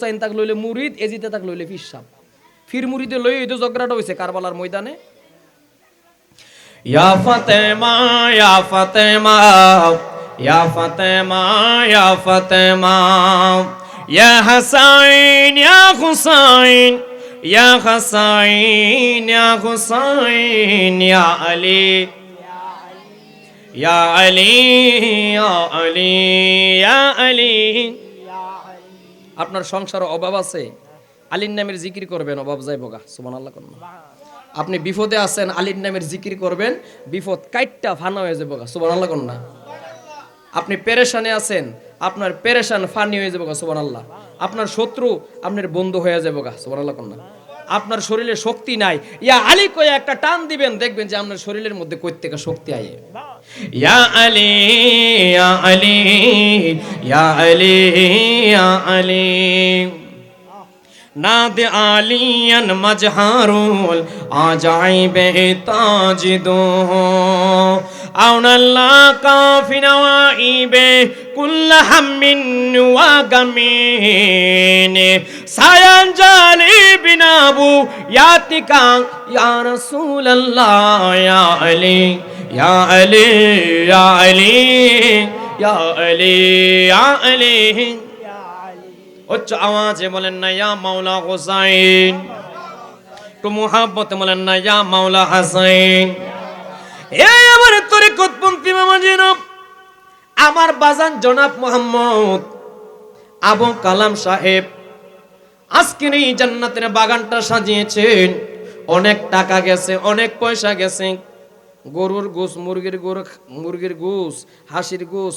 হুসাইন তাক লইলে মুরিদ, এজিতে তাক লইলে ফির সাপ ফির মুরিদে লই এই তো ঝগড়াটা হয়েছে কারবালার ময়দানে। ইয়া ফাতেমা ইয়া ফাতেমা ইয়া ফাতেমা ইয়া ফাতেমা, ইয়া হাসাইন, ইয়া হুসাইন, ইয়া হাসাইন, ইয়া হুসাইন, ইয়া আলী ইয়া আলী ইয়া আলী ইয়া আলী। আপনার সংসারে অভাব আছে, আলীর নামের জিকির করবেন, অভাব যাইব গা সুমান আল্লাহ কন্যা। আপনি বিপদে আছেন, আলীর নামের জিকির করবেন, বিপদ কাইটটা ফানা হয়ে যাব গা সুমান আল্লাহ কন্যা। আপনি পেরেশানে আছেন, আপনার পেরেশান ফানি হয়ে যাব গা সুমান আল্লাহ আপনার শত্রু আপনার বন্ধু হয়ে যাব গা সুমান আল্লাহ কন্যা। আপনার শরীরে শক্তি নাই। ইয়া আলী কয়ে একটা টান দিবেন, দেখবেন যে আপনার শরীরের মধ্যে কই থেকে শক্তি আয়ে। ইয়া আলী ইয়া আলী ইয়া আলী ইয়া আলী। নাদ আলিয়ান মজহারুল আ যাইবে আউনাল্লাহ কাফিনা কাফিনাওয়াইবে كل هم وغم سينجلي بنابو ياتيكا يا رسول الله يا علي يا علي يا علي يا علي يا علي. উচ্চ আওয়াজে বলেন না ইয়া মাওলা হোসাইন। একটু মোহাব্বতে বলেন না ইয়া মাওলা হাসাইন। এই আমার তরিকতপন্থী মামাজিরা আমার বাজান জনাব মোহাম্মদ আবু কালাম সাহেব আজকের এই জান্নাতের বাগানটা সাজিয়েছেন। অনেক টাকা গেছে, অনেক পয়সা গেছে। গরুর গোস মুরগির গরু মুরগির গোস হাসির গোস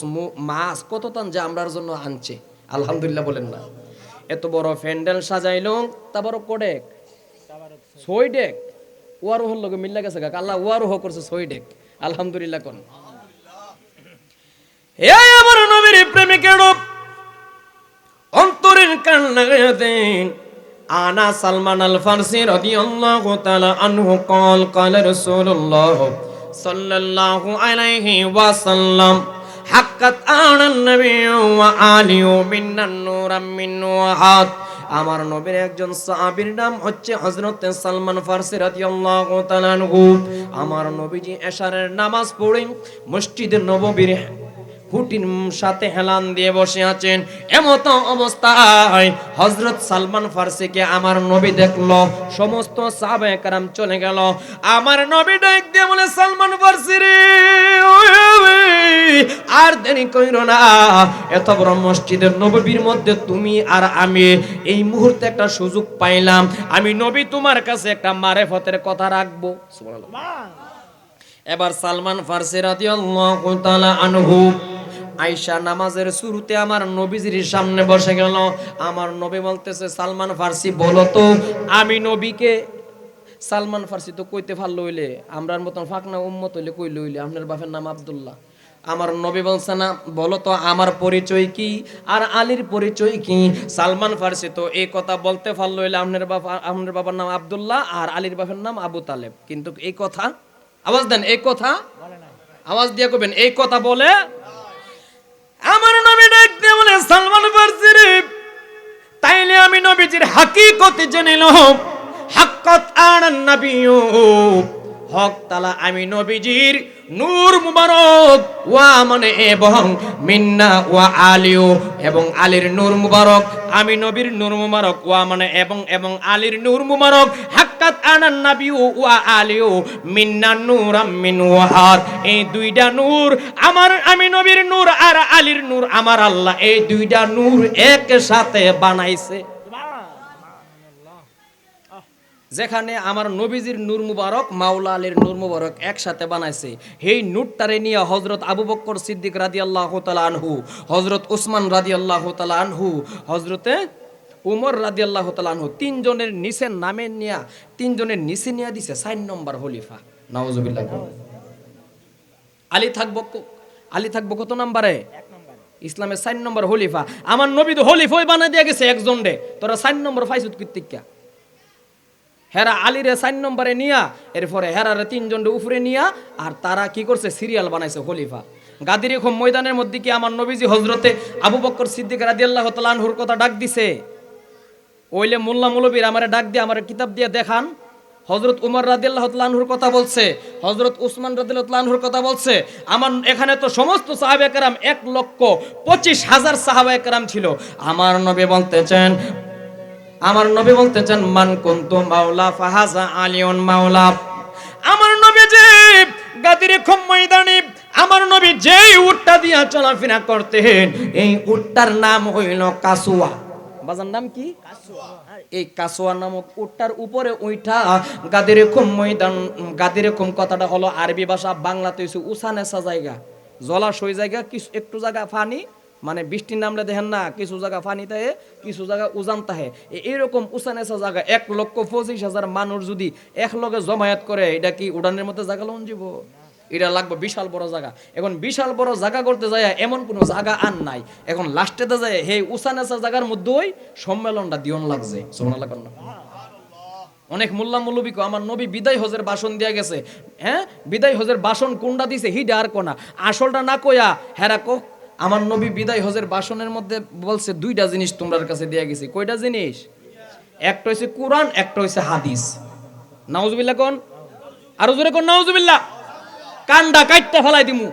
মাছ, কত তান যে আমরার জন্য আনছে। আলহামদুলিল্লাহ বলেন না। এত বড় প্যান্ডেল সাজাইল, তা বড় কোডেক? ছয় ডেক। ওয়ারু হল লোকে মিল্লা গেছে কাকা আল্লাহ ওয়ারু হ করছে ছয় ডেক। আলহামদুলিল্লাহ কোন। এই আমার নবীর প্রেমিকের অন্তরের কান্না দেন আনা সালমান আল ফারসি রাদিয়াল্লাহু তাআলা আনহু قال قال رسول الله صلى الله عليه وسلم حقت আনা النبي وآله من النور من وحات আমার নবীর একজন সাহাবীর নাম হচ্ছে হযরত সালমান ফারসি রাদিয়াল্লাহু তাআলা আনহু আমার নবীজি এশারের নামাজ পড়ে মসজিদের নববীর খুঁটির সাথে হেলান দিয়ে বসে আছেন। এমত অবস্থায় হজরত সালমান ফার্সিকে আমার নবী দেখল। সমস্ত সাহাবে কারাম চলে গেল। আমার নবী ডাক দিয়ে বলে সালমান ফার্সি রে আর দেরি কইর না। এত বড় মসজিদের নবীর মধ্যে তুমি আর আমি এই মুহূর্তে একটা সুযোগ পাইলাম। আমি নবী তোমার কাছে একটা মারেফতের কথা রাখব। সুবহানাল্লাহ। এবার সালমান ফার্সি রাদিয়াল্লাহু তাআলা আনহু আয়েশা নামাজের শুরুতে আমার নবীজির সামনে বসে গেল। আমার নবী বলতেছে, সালমান ফার্সি, বলো তো, আমি নবীকে সালমান ফার্সি তো কইতে ফাল লইলে আমরার মতন ফাকনা উম্মত হইলে কই লইলে আপনার বাপের নাম আব্দুল্লাহ। আমার নবী বলছে, না, বলো তো, আমার পরিচয় কি? আর আলীর পরিচয় কি? সালমান ফার্সি তো এই কথা বলতে ফাল লইলে আপনার বাবা আপনার বাবার নাম আবদুল্লাহ আর আলীর বাপের নাম আবু তালেব। কিন্তু এই কথা, আওয়াজ দেন, এই কথা, আওয়াজ দিয়ে কবেন এই কথা বলে আমার নবী ডাকতে বলে, সালমান ফার্সি রে, তাইলে আমি নবীজির হাকিকত জেনে লম হাক্কত আনান নবিয়্যু হক তালা আমি নবীজির নূর মুবারক। ওয়া মানে এবং মিন্না ওয়া আলিও এবং আলীর নূর মুবারক। আমি নবীর নূর মুবারক। ওয়া মানে এবং এবং আলীর নূর মুবারক। হাক্কাত আনান নাবিউ ওয়া আলিও মিন্না নূরাম মিন ওয়াহার। এই দুইটা নূর আমার, আমি নবীর নূর আর আলীর নূর আমার আল্লাহ এই দুইটা নূর একসাথে বানাইছে। যেখানে আমার নবীজির নূর মুবারক মাওলা আলীর নূর মুবারক একসাথে বানাইছে। সেই নূরটারে নিয়ে হজরত আবু বক্কর সিদ্দিক রাদি আল্লাহ আনহু হজরত উসমান রাদি আল্লাহ আনহু হজরতে উমর রাদি আল্লাহ আনহু, তিনজনের নিচে নামে নিয়া, তিনজনের নিচে নিয়ে দিছে সাইন নম্বর হলিফা নওয়াজুবিল্লাহ আলী থাকব আলী থাকব কত নাম্বারে? ইসলামের সাইন নম্বর হলিফা আমার নবী তো হলিফাই বানাই দিয়ে গেছে একজন রে তোরা সাইন নম্বর ফাইসুত কৃতিকা হেরা আলীরে সাইন নম্বরে নিয়া, এরপরে হেরারে তিনজন উপরে নিয়া, আর তারা কি করছে? সিরিয়াল বানাইছে খলিফা। গাদির এরকম ময়দানের মধ্যে কি আমার নবীজি হজরতে আবু বক্কর সিদ্দিক রাদিয়াল্লাহু তাআলা আনহুর কথা ডাক দিছে? ওইলে মোল্লা মৌলবীর আমার ডাক দিয়ে আমার কিতাব দিয়ে দেখান। হজরত উমর রাদিল্লাহ তালাহুর কথা বলছে। হজরত উসমান রাদিল্লাহ তালাহুর কথা বলছে। আমার এখানে তো সমস্ত সাহাবে একরাম এক লক্ষ পঁচিশ হাজার সাহাবা একরাম ছিল। আমার নবী বলতেছেন আমার নবী বলতেছেন মান কুন্তু মাওলা ফাহাজা আলিয়ন মাওলা। আমার নবী যে গাদিরে খুব ময়দানে আমার নবী যেই উটটা দিয়া চলাফেরা করতেন এই উটটার নাম হইল কাসুয়া। বাজার নাম কি? এই কাসোয়া নামক উটটার উপরে ওইটা গাদির খুম ময়দান গাদির খুম কথাটা হলো আরবি ভাষা বাংলাতে উসানেসা জায়গা। জলাশয় জায়গা কিছু একটু জায়গা ফানি। মানে বৃষ্টির নামলে দেখেন না, কিছু জায়গা ফানি তাহে কিছু জায়গা উজান তাহে এইরকম উসানেসা জায়গা, এক লক্ষ পঁচিশ হাজার মানুষ যদি এক লগে জমায়েত করে, এটা কি উড়ানের মধ্যে জায়গা লন যাব এটা লাগবে বিশাল বড় জায়গা। এখন বিশাল বড় জায়গা করতে যায় এমন কোনো জায়গা আর নাই। এখন লাস্টেতে যায় হে উসানেসা জায়গার মধ্যেই সম্মেলনটা দিয়ন লাগছে। অনেক মোল্লা মৌলবীকে, আমার নবী বিদায় হজের বাসন দিয়া গেছে। হ্যাঁ? বিদায় হজের বাসন কোনটা দিছে, হিডা আর কোনা আসলটা না কয়া হেরা আমার নবী বিদায় হজের বাসনের মধ্যে বলছে, দুইটা জিনিস তোমার কাছে দেয়া গেছে। কয়টা জিনিস? একটা হয়েছে কোরআন, একটা হয়েছে হাদিস। নাউজুবিল্লাহ কোন? আরও জোরে কোন নাউজুবিল্লাহ? কান্দা কাইটটা ফেলাই দিমু।